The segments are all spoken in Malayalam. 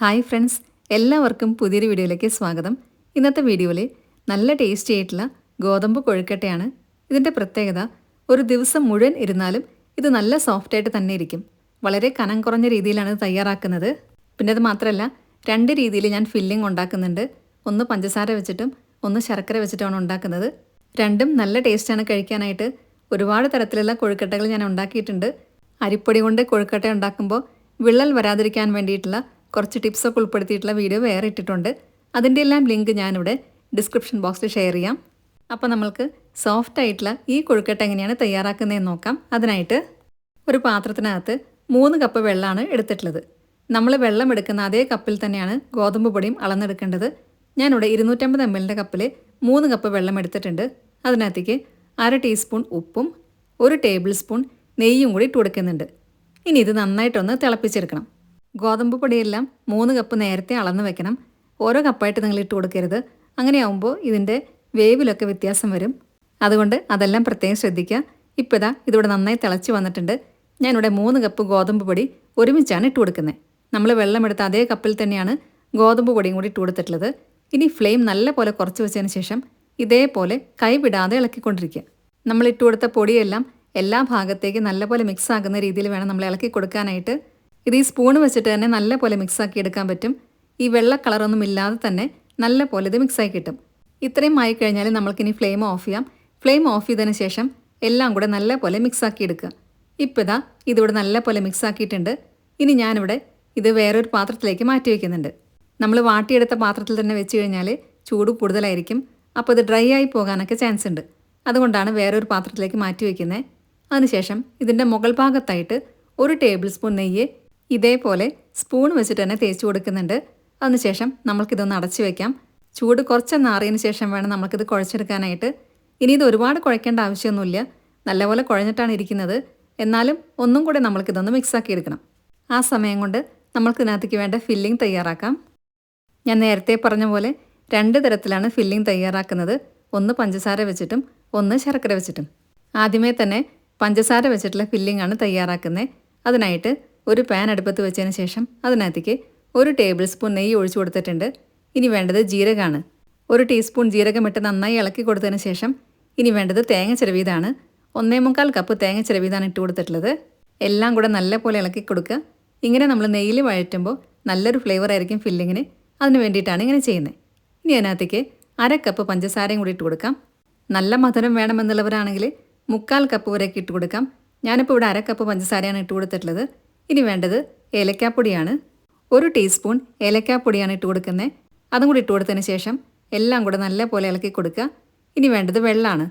ഹായ് ഫ്രണ്ട്സ് എല്ലാവർക്കും പുതിയൊരു വീഡിയോയിലേക്ക് സ്വാഗതം. ഇന്നത്തെ വീഡിയോയിൽ നല്ല ടേസ്റ്റി ആയിട്ടുള്ള ഗോതമ്പ് കൊഴുക്കട്ടയാണ്. ഇതിന്റെ പ്രത്യേകത ഒരു ദിവസം മുഴുവൻ ഇരുന്നാലും ഇത് നല്ല സോഫ്റ്റായിട്ട് തന്നെ ഇരിക്കും. വളരെ കനം കുറഞ്ഞ രീതിയിലാണ് ഇത് തയ്യാറാക്കുന്നത്. പിന്നെ അത് മാത്രമല്ല രണ്ട് രീതിയിൽ ഞാൻ ഫില്ലിംഗ് ഉണ്ടാക്കുന്നുണ്ട്. ഒന്ന് പഞ്ചസാര വെച്ചിട്ടും ഒന്ന് ശർക്കര വെച്ചിട്ടുമാണ് ഉണ്ടാക്കുന്നത്. രണ്ടും നല്ല ടേസ്റ്റാണ് കഴിക്കാനായിട്ട്. ഒരുപാട് തരത്തിലുള്ള കൊഴുക്കട്ടകൾ ഞാൻ ഉണ്ടാക്കിയിട്ടുണ്ട്. അരിപ്പൊടി കൊണ്ട് കൊഴുക്കട്ട ഉണ്ടാക്കുമ്പോൾ വിള്ളൽ വരാതിരിക്കാൻ വേണ്ടിയിട്ടുള്ള കുറച്ച് ടിപ്സൊക്കെ ഉൾപ്പെടുത്തിയിട്ടുള്ള വീഡിയോ വേറെ ഇട്ടിട്ടുണ്ട്. അതിന്റെ എല്ലാം ലിങ്ക് ഞാനിവിടെ ഡിസ്ക്രിപ്ഷൻ ബോക്സിൽ ഷെയർ ചെയ്യാം. അപ്പോൾ നമ്മൾക്ക് സോഫ്റ്റ് ആയിട്ടുള്ള ഈ കൊഴുക്കട്ട എങ്ങനെയാണ് തയ്യാറാക്കുന്നതെന്ന് നോക്കാം. അതിനായിട്ട് ഒരു പാത്രത്തിനകത്ത് മൂന്ന് കപ്പ് വെള്ളമാണ് എടുത്തിട്ടുള്ളത്. നമ്മൾ വെള്ളം എടുക്കുന്ന അതേ കപ്പിൽ തന്നെയാണ് ഗോതമ്പ് പൊടിയും അളന്നെടുക്കേണ്ടത്. ഞാനിവിടെ ഇരുന്നൂറ്റമ്പത് എം എല്ലിന്റെ കപ്പിൽ മൂന്ന് കപ്പ് വെള്ളം എടുത്തിട്ടുണ്ട്. അതിനകത്തേക്ക് അര ടീസ്പൂൺ ഉപ്പും ഒരു ടേബിൾ സ്പൂൺ നെയ്യും കൂടി ഇട്ട് കൊടുക്കുന്നുണ്ട്. ഇനി ഇത് നന്നായിട്ടൊന്ന് തിളപ്പിച്ചെടുക്കണം. ഗോതമ്പ് പൊടിയെല്ലാം മൂന്ന് കപ്പ് നേരത്തെ അളന്ന് വെക്കണം. ഓരോ കപ്പായിട്ട് നിങ്ങൾ ഇട്ട് കൊടുക്കരുത്. അങ്ങനെയാവുമ്പോൾ ഇതിന്റെ വേവിലൊക്കെ വ്യത്യാസം വരും. അതുകൊണ്ട് അതെല്ലാം പ്രത്യേകം ശ്രദ്ധിക്കുക. ഇപ്പോൾ ഇതാ ഇതിവിടെ നന്നായി തിളച്ച് വന്നിട്ടുണ്ട്. ഞാനിവിടെ മൂന്ന് കപ്പ് ഗോതമ്പ് പൊടി ഒരുമിച്ചാണ് ഇട്ട് കൊടുക്കുന്നത്. നമ്മൾ വെള്ളമെടുത്ത അതേ കപ്പിൽ തന്നെയാണ് ഗോതമ്പ് പൊടിയും കൂടി ഇട്ട് കൊടുത്തിട്ടുള്ളത്. ഇനി ഫ്ലെയിം നല്ല പോലെ കുറച്ച് വെച്ചതിന് ശേഷം ഇതേപോലെ കൈവിടാതെ ഇളക്കിക്കൊണ്ടിരിക്കുക. നമ്മൾ ഇട്ട് കൊടുത്ത പൊടിയെല്ലാം എല്ലാ ഭാഗത്തേക്ക് നല്ലപോലെ മിക്സ് ആകുന്ന രീതിയിൽ വേണം നമ്മൾ ഇളക്കി കൊടുക്കാനായിട്ട്. ഇത് ഈ സ്പൂൺ വെച്ചിട്ട് തന്നെ നല്ല പോലെ മിക്സാക്കി എടുക്കാൻ പറ്റും. ഈ വെള്ള കളറൊന്നും ഇല്ലാതെ തന്നെ നല്ല പോലെ ഇത് മിക്സായി കിട്ടും. ഇത്രയും ആയി കഴിഞ്ഞാൽ നമ്മൾക്കിനി ഫ്ലെയിം ഓഫ് ചെയ്യാം. ഫ്ലെയിം ഓഫ് ചെയ്തതിന് ശേഷം എല്ലാം കൂടെ നല്ല പോലെ മിക്സാക്കി എടുക്കുക. ഇപ്പോൾ ഇതാ ഇതിവിടെ നല്ല പോലെ മിക്സാക്കിയിട്ടുണ്ട് ഇനി ഞാനിവിടെ ഇത് വേറൊരു പാത്രത്തിലേക്ക് മാറ്റി വയ്ക്കുന്നുണ്ട് നമ്മൾ വാട്ടിയെടുത്ത പാത്രത്തിൽ തന്നെ വെച്ച് കഴിഞ്ഞാൽ ചൂട് കൂടുതലായിരിക്കും. അപ്പോൾ ഇത് ഡ്രൈ ആയി പോകാനൊക്കെ ചാൻസ് ഉണ്ട്. അതുകൊണ്ടാണ് വേറൊരു പാത്രത്തിലേക്ക് മാറ്റി വയ്ക്കുന്നത് അതിനുശേഷം ഇതിന്റെ മുകൾ ഭാഗത്തായിട്ട് ഒരു ടേബിൾ സ്പൂൺ നെയ്യ് ഇതേപോലെ സ്പൂൺ വെച്ചിട്ട് തന്നെ തേച്ച് കൊടുക്കുന്നുണ്ട്. അതിനുശേഷം നമ്മൾക്കിതൊന്ന് അടച്ചു വെക്കാം. ചൂട് കുറച്ചൊന്ന് ആറിയതിന് ശേഷം വേണം നമുക്കിത് കുഴച്ചെടുക്കാനായിട്ട്. ഇനി ഇത് ഒരുപാട് കുഴക്കേണ്ട ആവശ്യമൊന്നുമില്ല. നല്ലപോലെ കുഴഞ്ഞിട്ടാണ് ഇരിക്കുന്നത്. എന്നാലും ഒന്നും കൂടെ നമ്മൾക്കിതൊന്ന് മിക്സാക്കി എടുക്കണം. ആ സമയം കൊണ്ട് നമ്മൾക്കിതിനകത്തേക്ക് വേണ്ട ഫില്ലിംഗ് തയ്യാറാക്കാം. ഞാൻ നേരത്തെ പറഞ്ഞ പോലെ രണ്ട് തരത്തിലാണ് ഫില്ലിംഗ് തയ്യാറാക്കുന്നത്. ഒന്ന് പഞ്ചസാര വെച്ചിട്ടും ഒന്ന് ശർക്കര വെച്ചിട്ടും. ആദ്യമേ തന്നെ പഞ്ചസാര വെച്ചിട്ടുള്ള ഫില്ലിംഗ് ആണ് തയ്യാറാക്കുന്നത്. അതിനായിട്ട് ഒരു പാൻ അടുപ്പത്ത് വെച്ചതിന് ശേഷം അതിനകത്തേക്ക് ഒരു ടേബിൾ സ്പൂൺ നെയ്യ് ഒഴിച്ചു കൊടുത്തിട്ടുണ്ട്. ഇനി വേണ്ടത് ജീരകമാണ്. ഒരു ടീസ്പൂൺ ജീരകം ഇട്ട് നന്നായി ഇളക്കി കൊടുത്തതിന് ശേഷം ഇനി വേണ്ടത് തേങ്ങ ചിരവിയതാണ്. ഒന്നേ മുക്കാൽ കപ്പ് തേങ്ങ ചിരവിയതാണ് ഇട്ട് കൊടുത്തിട്ടുള്ളത്. എല്ലാം കൂടെ നല്ല പോലെ ഇളക്കി കൊടുക്കുക. ഇങ്ങനെ നമ്മൾ നെയ്യിൽ വഴറ്റുമ്പോൾ നല്ലൊരു ഫ്ലേവർ ആയിരിക്കും ഫില്ലിങ്ങിന് അതിന് വേണ്ടിയിട്ടാണ് ഇങ്ങനെ ചെയ്യുന്നത്. ഇനി അതിനകത്തേക്ക് അര കപ്പ് പഞ്ചസാരയും കൂടി ഇട്ട് കൊടുക്കാം. നല്ല മധുരം വേണമെന്നുള്ളവരാണെങ്കിൽ മുക്കാൽ കപ്പ് വരെയൊക്കെ ഇട്ട് കൊടുക്കാം. ഞാനിപ്പോൾ ഇവിടെ അര കപ്പ് പഞ്ചസാരയാണ് ഇട്ട് കൊടുത്തിട്ടുള്ളത്. ഇനി വേണ്ടത് ഏലക്കാപ്പൊടിയാണ്. ഒരു ടീസ്പൂൺ ഏലക്കാപ്പൊടിയാണ് ഇട്ട് കൊടുക്കുന്നത്. അതും കൂടി ഇട്ട് കൊടുത്തതിന് ശേഷം എല്ലാം കൂടെ നല്ല പോലെ ഇളക്കി കൊടുക്കുക. ഇനി വേണ്ടത് വെള്ളമാണ്.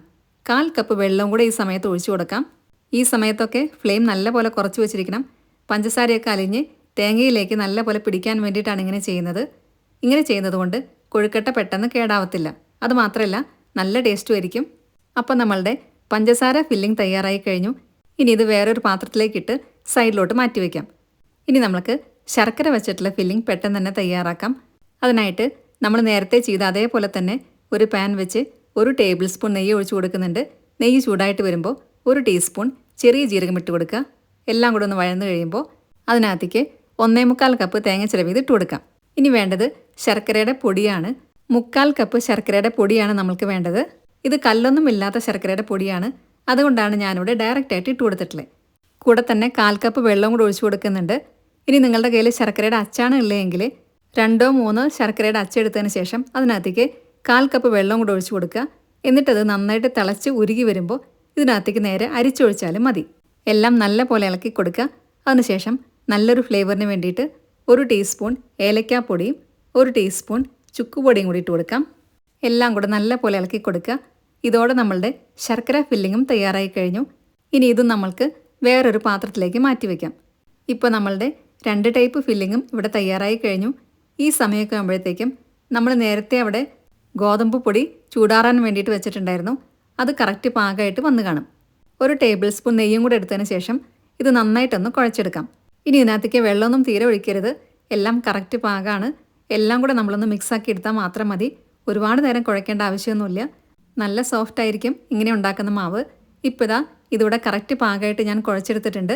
കാൽ കപ്പ് വെള്ളവും കൂടെ ഈ സമയത്ത് ഒഴിച്ചു കൊടുക്കാം. ഈ സമയത്തൊക്കെ ഫ്ലെയിം നല്ല പോലെ കുറച്ച് വെച്ചിരിക്കണം. പഞ്ചസാരയൊക്കെ അലിഞ്ഞ് തേങ്ങയിലേക്ക് നല്ല പോലെ പിടിക്കാൻ വേണ്ടിയിട്ടാണ് ഇങ്ങനെ ചെയ്യുന്നത്. ഇങ്ങനെ ചെയ്യുന്നത് കൊണ്ട് കൊഴുക്കട്ട പെട്ടെന്ന് കേടാവത്തില്ല. അത് മാത്രമല്ല നല്ല ടേസ്റ്റും ആയിരിക്കും. അപ്പോൾ നമ്മളുടെ പഞ്ചസാര ഫില്ലിംഗ് തയ്യാറായി കഴിഞ്ഞു. ഇനി ഇത് വേറൊരു പാത്രത്തിലേക്കിട്ട് സൈഡിലോട്ട് മാറ്റി വയ്ക്കാം ഇനി നമുക്ക് ശർക്കര വെച്ചിട്ടുള്ള ഫില്ലിംഗ് പെട്ടെന്ന് തന്നെ തയ്യാറാക്കാം. അതിനായിട്ട് നമ്മൾ നേരത്തെ ചെയ്ത അതേപോലെ തന്നെ ഒരു പാൻ വെച്ച് ഒരു ടേബിൾ സ്പൂൺ നെയ്യ് ഒഴിച്ചു കൊടുക്കുന്നുണ്ട്. നെയ്യ് ചൂടായിട്ട് വരുമ്പോൾ ഒരു ടീസ്പൂൺ ചെറിയ ജീരകം ഇട്ട് കൊടുക്കുക. എല്ലാം കൂടെ ഒന്ന് വഴന്നു കഴിയുമ്പോൾ അതിനകത്തേക്ക് ഒന്നേ മുക്കാൽ കപ്പ് തേങ്ങ ചിലവിത് ഇട്ട് കൊടുക്കാം. ഇനി വേണ്ടത് ശർക്കരയുടെ പൊടിയാണ്. മുക്കാൽ കപ്പ് ശർക്കരയുടെ പൊടിയാണ് നമ്മൾക്ക് വേണ്ടത്. ഇത് കല്ലൊന്നും ഇല്ലാത്ത ശർക്കരയുടെ പൊടിയാണ്. അതുകൊണ്ടാണ് ഞാനിവിടെ ഡയറക്റ്റ് ആയിട്ട് ഇട്ട് കൊടുത്തിട്ടുള്ളത് കൂടെ തന്നെ കാൽ കപ്പ് വെള്ളം കൂടെ ഒഴിച്ചു കൊടുക്കുന്നുണ്ട്. ഇനി നിങ്ങളുടെ കയ്യിൽ ശർക്കരയുടെ അച്ചാണ് ഉള്ളതെങ്കിൽ രണ്ടോ മൂന്നോ ശർക്കരയുടെ അച്ച അച്ചെടുത്തതിന് ശേഷം അതിനകത്തേക്ക് കാൽ കപ്പ് വെള്ളം കൂടെ ഒഴിച്ചു കൊടുക്കുക. എന്നിട്ടത് നന്നായിട്ട് തിളച്ച് ഉരുകി വരുമ്പോൾ ഇതിനകത്തേക്ക് നേരെ അരിച്ചൊഴിച്ചാലും മതി. എല്ലാം നല്ല പോലെ ഇളക്കി കൊടുക്കുക. അതിനുശേഷം നല്ലൊരു ഫ്ലേവറിന് വേണ്ടിയിട്ട് ഒരു ടീസ്പൂൺ ഏലക്കാപ്പൊടിയും ഒരു ടീസ്പൂൺ ചുക്കുപൊടിയും കൂടി ഇട്ട് കൊടുക്കാം. എല്ലാം കൂടെ നല്ല പോലെ ഇളക്കി കൊടുക്കുക. ഇതോടെ നമ്മളുടെ ശർക്കര ഫില്ലിങ്ങും തയ്യാറായി കഴിഞ്ഞു. ഇനി ഇതും നമ്മൾക്ക് വേറൊരു പാത്രത്തിലേക്ക് മാറ്റി വയ്ക്കാം ഇപ്പോൾ നമ്മളുടെ രണ്ട് ടൈപ്പ് ഫില്ലിങ്ങും ഇവിടെ തയ്യാറായി കഴിഞ്ഞു. ഈ സമയമൊക്കെ ആകുമ്പോഴത്തേക്കും നമ്മൾ നേരത്തെ അവിടെ ഗോതമ്പ് പൊടി ചൂടാറാൻ വേണ്ടിയിട്ട് വെച്ചിട്ടുണ്ടായിരുന്നു. അത് കറക്റ്റ് പാകമായിട്ട് വന്നു കാണും. ഒരു ടേബിൾ സ്പൂൺ നെയ്യും കൂടെ എടുത്തതിന് ശേഷം ഇത് നന്നായിട്ടൊന്ന് കുഴച്ചെടുക്കാം. ഇനി ഇതിനകത്തേക്ക് വെള്ളമൊന്നും തീരെ ഒഴിക്കരുത്. എല്ലാം കറക്റ്റ് പാകമാണ് എല്ലാം കൂടെ നമ്മളൊന്ന് മിക്സാക്കി എടുത്താൽ മാത്രം മതി. ഒരുപാട് നേരം കുഴക്കേണ്ട ആവശ്യമൊന്നുമില്ല. നല്ല സോഫ്റ്റ് ആയിരിക്കും ഇങ്ങനെ ഉണ്ടാക്കുന്ന മാവ്. ഇപ്പോൾ ഇതാ ഇതിവിടെ കറക്റ്റ് പാകമായിട്ട് ഞാൻ കുഴച്ചെടുത്തിട്ടുണ്ട്.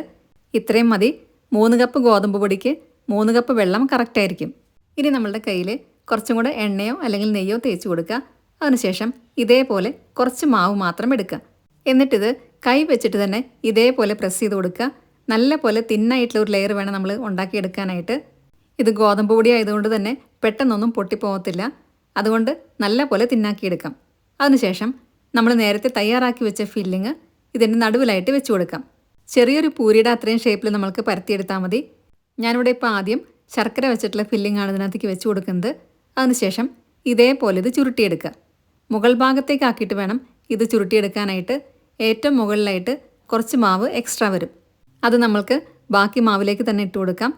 ഇത്രയും മതി. മൂന്ന് കപ്പ് ഗോതമ്പ് പൊടിക്ക് മൂന്ന് കപ്പ് വെള്ളം കറക്റ്റായിരിക്കും ഇനി നമ്മളുടെ കയ്യിൽ കുറച്ചും കൂടെ എണ്ണയോ അല്ലെങ്കിൽ നെയ്യോ തേച്ച് കൊടുക്കുക. അതിനുശേഷം ഇതേപോലെ കുറച്ച് മാവ് മാത്രം എടുക്കുക. എന്നിട്ടിത് കൈ വെച്ചിട്ട് തന്നെ ഇതേപോലെ പ്രസ് ചെയ്ത് കൊടുക്കുക. നല്ല പോലെ തിന്നായിട്ടുള്ള ഒരു ലെയർ വേണം നമ്മൾ ഉണ്ടാക്കിയെടുക്കാനായിട്ട്. ഇത് ഗോതമ്പ് പൊടി ആയതുകൊണ്ട് തന്നെ പെട്ടെന്നൊന്നും പൊട്ടിപ്പോകത്തില്ല. അതുകൊണ്ട് നല്ല പോലെ തിന്നാക്കിയെടുക്കാം അതിനുശേഷം നമ്മൾ നേരത്തെ തയ്യാറാക്കി വെച്ച ഫില്ലിങ് ഇതിന്റെ നടുവിലായിട്ട് വെച്ച് കൊടുക്കാം. ചെറിയൊരു പൂരിയുടെ അത്രയും ഷേപ്പിൽ നമ്മൾക്ക് പരത്തിയെടുത്താൽ മതി. ഞാനിവിടെ ഇപ്പോൾ ആദ്യം ശർക്കര വെച്ചിട്ടുള്ള ഫില്ലിംഗ് ആണ് ഇതിനകത്തേക്ക് വെച്ച് കൊടുക്കുന്നത്. അതിനുശേഷം ഇതേപോലെ ഇത് ചുരുട്ടിയെടുക്കുക. മുകൾ ഭാഗത്തേക്കാക്കിയിട്ട് വേണം ഇത് ചുരുട്ടിയെടുക്കാനായിട്ട്. ഏറ്റവും മുകളിലായിട്ട് കുറച്ച് മാവ് എക്സ്ട്രാ വരും. അത് നമ്മൾക്ക് ബാക്കി മാവിലേക്ക് തന്നെ ഇട്ട് കൊടുക്കാം.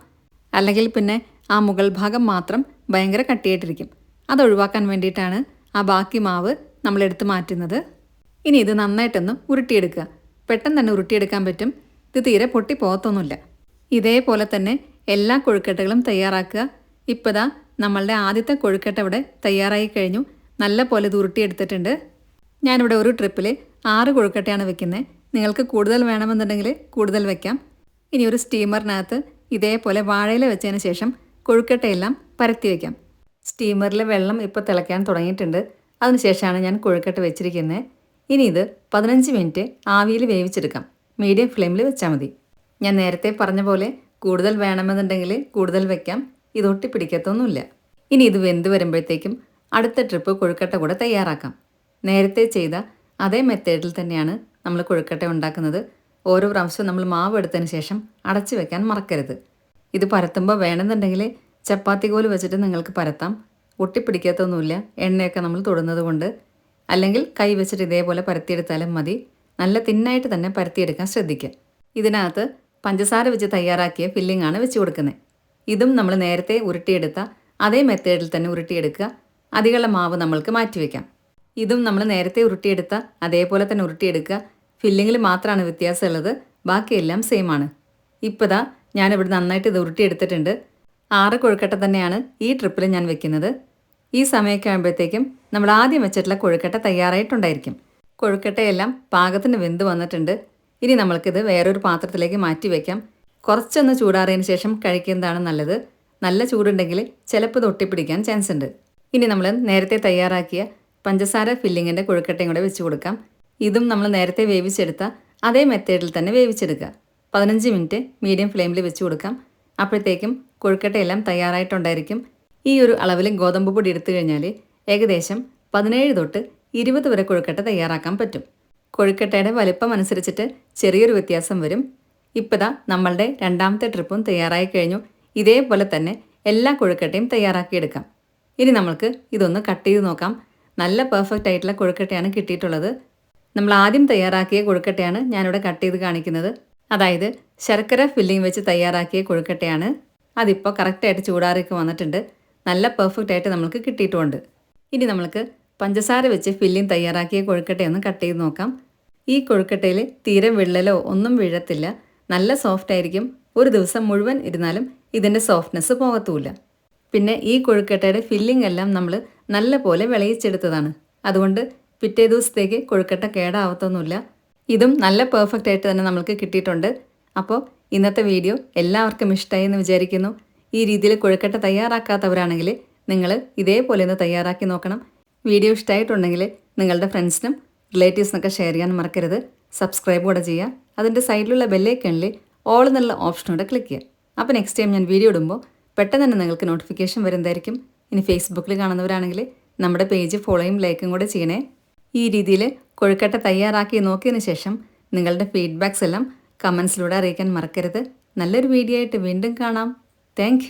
അല്ലെങ്കിൽ പിന്നെ ആ മുകൾ ഭാഗം മാത്രം ഭയങ്കര കട്ടിയായിട്ടിരിക്കും. അത് ഒഴിവാക്കാൻ വേണ്ടിയിട്ടാണ് ആ ബാക്കി മാവ് നമ്മൾ എടുത്ത് മാറ്റുന്നത്. ഇനി ഇത് നന്നായിട്ടൊന്ന് ഉരുട്ടിയെടുക്കുക. പെട്ടെന്ന് തന്നെ ഉരുട്ടിയെടുക്കാൻ പറ്റും. ഇത് തീരെ പൊട്ടി പോകത്തൊന്നുമില്ല ഇതേപോലെ തന്നെ എല്ലാ കൊഴുക്കട്ടകളും തയ്യാറാക്കുക. ഇപ്പതാ നമ്മളുടെ ആദ്യത്തെ കൊഴുക്കട്ട ഇവിടെ തയ്യാറായി കഴിഞ്ഞു. നല്ല പോലെ ഇത് ഉരുട്ടിയെടുത്തിട്ടുണ്ട്. ഞാനിവിടെ ഒരു ട്രിപ്പിൽ ആറ് കൊഴുക്കട്ടയാണ് വെക്കുന്നത് നിങ്ങൾക്ക് കൂടുതൽ വേണമെന്നുണ്ടെങ്കിൽ കൂടുതൽ വെക്കാം. ഇനി ഒരു സ്റ്റീമറിനകത്ത് ഇതേപോലെ വാഴയില വെച്ചതിന് ശേഷം കൊഴുക്കട്ടയെല്ലാം പരത്തി വയ്ക്കാം സ്റ്റീമറിൽ വെള്ളം ഇപ്പോൾ തിളയ്ക്കാൻ തുടങ്ങിയിട്ടുണ്ട്. അതിനുശേഷമാണ് ഞാൻ കൊഴുക്കട്ട വെച്ചിരിക്കുന്നത് ഇനി ഇത് പതിനഞ്ച് മിനിറ്റ് ആവിയിൽ വേവിച്ചെടുക്കാം. മീഡിയം ഫ്ലെയിമിൽ വെച്ചാൽ മതി. ഞാൻ നേരത്തെ പറഞ്ഞ പോലെ കൂടുതൽ വേണമെന്നുണ്ടെങ്കിൽ കൂടുതൽ വെക്കാം. ഇതൊട്ടി പിടിക്കത്തൊന്നുമില്ല ഇനി ഇത് വെന്ത് വരുമ്പോഴത്തേക്കും അടുത്ത ട്രിപ്പ് കൊഴുക്കട്ട കൂടെ തയ്യാറാക്കാം. നേരത്തെ ചെയ്ത അതേ മെത്തേഡിൽ തന്നെയാണ് നമ്മൾ കൊഴുക്കട്ട ഉണ്ടാക്കുന്നത്. ഓരോ പ്രാവശ്യവും നമ്മൾ മാവ് എടുത്തതിന് ശേഷം അടച്ചു വെക്കാൻ മറക്കരുത്. ഇത് പരത്തുമ്പോൾ വേണമെന്നുണ്ടെങ്കിൽ ചപ്പാത്തി കോൽ വെച്ചിട്ട് നിങ്ങൾക്ക് പരത്താം. ഒട്ടിപ്പിടിക്കാത്തൊന്നുമില്ല എണ്ണയൊക്കെ നമ്മൾ തൊടുന്നത് കൊണ്ട്. അല്ലെങ്കിൽ കൈ വെച്ചിട്ട് ഇതേപോലെ പരത്തിയെടുത്താലും മതി. നല്ല തിന്നായിട്ട് തന്നെ പരത്തിയെടുക്കാൻ ശ്രദ്ധിക്കുക. ഇതിനകത്ത് പഞ്ചസാര വെച്ച് തയ്യാറാക്കിയ ഫില്ലിംഗ് ആണ് വെച്ച് കൊടുക്കുന്നത് ഇതും നമ്മൾ നേരത്തെ ഉരുട്ടിയെടുത്ത അതേ മെത്തേഡിൽ തന്നെ ഉരുട്ടിയെടുക്കുക. അധികമുള്ള മാവ് നമ്മൾക്ക് മാറ്റിവെക്കാം ഇതും നമ്മൾ നേരത്തെ ഉരുട്ടിയെടുത്ത അതേപോലെ തന്നെ ഉരുട്ടിയെടുക്കുക. ഫില്ലിങ്ങിൽ മാത്രമാണ് വ്യത്യാസമുള്ളത്. ബാക്കിയെല്ലാം സെയിം ആണ്. ഇപ്പോൾ ഞാനിവിടെ നന്നായിട്ട് ഇത് ഉരുട്ടിയെടുത്തിട്ടുണ്ട്. ആറ് കൊഴുക്കട്ട തന്നെയാണ് ഈ ട്രിപ്പിൽ ഞാൻ വെക്കുന്നത്. ഈ സമയമൊക്കെ ആകുമ്പോഴത്തേക്കും നമ്മൾ ആദ്യം വെച്ചിട്ടുള്ള കൊഴുക്കട്ട തയ്യാറായിട്ടുണ്ടായിരിക്കും. കൊഴുക്കട്ടയെല്ലാം പാകത്തിന് വെന്ത് വന്നിട്ടുണ്ട്. ഇനി നമ്മൾക്കിത് വേറൊരു പാത്രത്തിലേക്ക് മാറ്റി വയ്ക്കാം കുറച്ചൊന്ന് ചൂടാറിയതിന് ശേഷം കഴിക്കുന്നതാണ് നല്ലത്. നല്ല ചൂടുണ്ടെങ്കിൽ ചിലപ്പോൾ ഇത് ഒട്ടിപ്പിടിക്കാൻ ചാൻസ് ഉണ്ട് ഇനി നമ്മൾ നേരത്തെ തയ്യാറാക്കിയ പഞ്ചസാര ഫില്ലിങ്ങിന്റെ കൊഴുക്കട്ടയും കൂടെ വെച്ച് കൊടുക്കാം. ഇതും നമ്മൾ നേരത്തെ വേവിച്ചെടുത്ത അതേ മെത്തേഡിൽ തന്നെ വേവിച്ചെടുക്കുക. പതിനഞ്ച് മിനിറ്റ് മീഡിയം ഫ്ലെയിമിൽ വെച്ച് കൊടുക്കാം. അപ്പോഴത്തേക്കും കൊഴുക്കട്ടയെല്ലാം തയ്യാറായിട്ടുണ്ടായിരിക്കും. ഈ ഒരു അളവിൽ ഗോതമ്പ് പൊടി എടുത്തു കഴിഞ്ഞാൽ ഏകദേശം പതിനേഴ് തൊട്ട് ഇരുപത് വരെ കൊഴുക്കട്ട തയ്യാറാക്കാൻ പറ്റും. കൊഴുക്കട്ടയുടെ വലിപ്പം അനുസരിച്ചിട്ട് ചെറിയൊരു വ്യത്യാസം വരും. ഇപ്പതാ നമ്മളുടെ രണ്ടാമത്തെ ട്രിപ്പും തയ്യാറായി കഴിഞ്ഞു. ഇതേപോലെ തന്നെ എല്ലാ കൊഴുക്കട്ടയും തയ്യാറാക്കിയെടുക്കാം. ഇനി നമ്മൾക്ക് ഇതൊന്ന് കട്ട് ചെയ്ത് നോക്കാം. നല്ല പെർഫെക്റ്റ് ആയിട്ടുള്ള കൊഴുക്കട്ടയാണ് കിട്ടിയിട്ടുള്ളത്. നമ്മൾ ആദ്യം തയ്യാറാക്കിയ കൊഴുക്കട്ടയാണ് ഞാനിവിടെ കട്ട് ചെയ്ത് കാണിക്കുന്നത്. അതായത് ശർക്കര ഫില്ലിംഗ് വെച്ച് തയ്യാറാക്കിയ കൊഴുക്കട്ടയാണ്. അതിപ്പോൾ കറക്റ്റായിട്ട് ചൂടാറിയൊക്കെ വന്നിട്ടുണ്ട്. നല്ല പെർഫെക്റ്റ് ആയിട്ട് നമുക്ക് കിട്ടിയിട്ടുണ്ട്. ഇനി നമുക്ക് പഞ്ചസാര വെച്ച് ഫില്ലിംഗ് തയ്യാറാക്കിയ കൊഴുക്കട്ടയൊന്ന് കട്ട് ചെയ്ത് നോക്കാം. ഈ കൊഴുക്കട്ടയിൽ തീരെ വിള്ളലോ ഒന്നും വീഴത്തില്ല. നല്ല സോഫ്റ്റ് ആയിരിക്കും. ഒരു ദിവസം മുഴുവൻ ഇരുന്നാലും ഇതിന്റെ സോഫ്റ്റ്നെസ് പോകത്തുമില്ല പിന്നെ ഈ കൊഴുക്കട്ടയുടെ ഫില്ലിംഗ് എല്ലാം നമ്മൾ നല്ല പോലെ വിളയിച്ചെടുത്തതാണ്. അതുകൊണ്ട് പിറ്റേ ദിവസത്തേക്ക് കൊഴുക്കട്ട കേടാവത്തൊന്നുമില്ല. ഇതും നല്ല പെർഫെക്റ്റ് ആയിട്ട് തന്നെ നമുക്ക് കിട്ടിയിട്ടുണ്ട്. അപ്പോൾ ഇന്നത്തെ വീഡിയോ എല്ലാവർക്കും ഇഷ്ടമായി എന്ന് വിചാരിക്കുന്നു. ഈ രീതിയിൽ കൊഴുക്കട്ട തയ്യാറാക്കാത്തവരാണെങ്കിൽ നിങ്ങൾ ഇതേപോലെ ഒന്ന് തയ്യാറാക്കി നോക്കണം. വീഡിയോ ഇഷ്ടമായിട്ടുണ്ടെങ്കിൽ നിങ്ങളുടെ ഫ്രണ്ട്സിനും റിലേറ്റീവ്സിനൊക്കെ ഷെയർ ചെയ്യാൻ മറക്കരുത്. സബ്സ്ക്രൈബ് കൂടെ ചെയ്യുക. അതിന്റെ സൈഡിലുള്ള ബെല്ലേക്കണിൽ ഓൾ എന്നുള്ള ഓപ്ഷനോടെ ക്ലിക്ക് ചെയ്യുക. അപ്പോൾ നെക്സ്റ്റ് ടൈം ഞാൻ വീഡിയോ ഇടുമ്പോൾ പെട്ടെന്ന് തന്നെ നിങ്ങൾക്ക് നോട്ടിഫിക്കേഷൻ വരുന്നതായിരിക്കും. ഇനി ഫേസ്ബുക്കിൽ കാണുന്നവരാണെങ്കിൽ നമ്മുടെ പേജ് ഫോളോയും ലൈക്കും കൂടെ ചെയ്യണേ. ഈ രീതിയിൽ കൊഴുക്കട്ട തയ്യാറാക്കി നോക്കിയതിന് ശേഷം നിങ്ങളുടെ ഫീഡ്ബാക്സ് എല്ലാം കമൻസിലൂടെ അറിയിക്കാൻ മറക്കരുത്. നല്ലൊരു വീഡിയോ ആയിട്ട് വീണ്ടും കാണാം. താങ്ക്